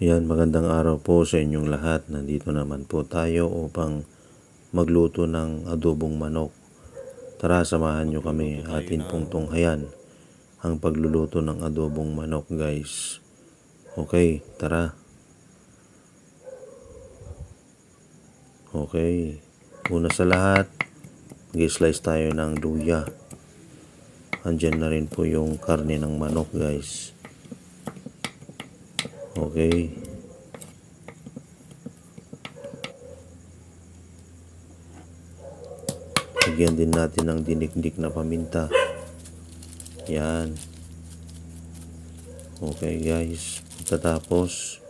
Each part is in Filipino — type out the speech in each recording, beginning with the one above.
Yan, magandang araw po sa inyong lahat. Nandito naman po tayo upang magluto ng adobong manok. Tara, samahan nyo kami. Atin pong tunghayan ang pagluluto ng adobong manok, guys. Okay, tara. Okay. Una sa lahat, mag-slice tayo ng luya. Andyan na rin po yung karne ng manok, guys. Okay. Lagyan din natin ng dinikdik na paminta. Yan. Okay guys. Pagkatapos,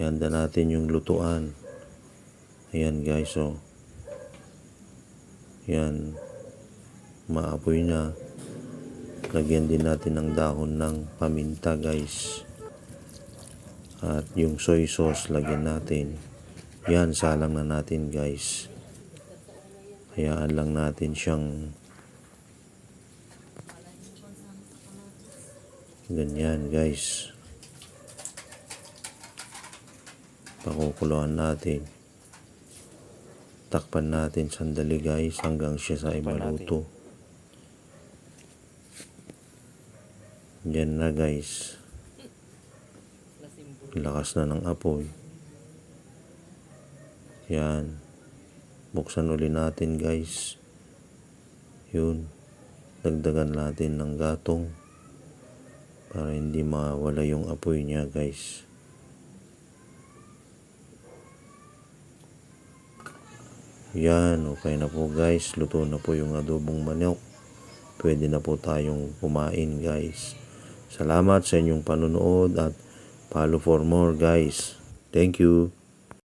ihanda natin yung lutuan. Ayan guys, oh. Yan. Maapoy na. Lagyan din natin ng dahon ng paminta guys. At yung soy sauce lagyan natin. Yan, salang na natin guys. Hayaan lang natin siyang ganyan guys. Pakukuluan natin. Takpan natin sandali guys hanggang siya sa imaluto. Yan na guys. Lakas na ng apoy. Yan. Buksan uli natin guys. Yun. Dagdagan natin ng gatong. Para hindi mawala yung apoy niya guys. Yan. Okay na po guys. Luto na po yung adobong manok. Pwede na po tayong kumain guys. Salamat sa inyong panonood at follow for more guys. Thank you.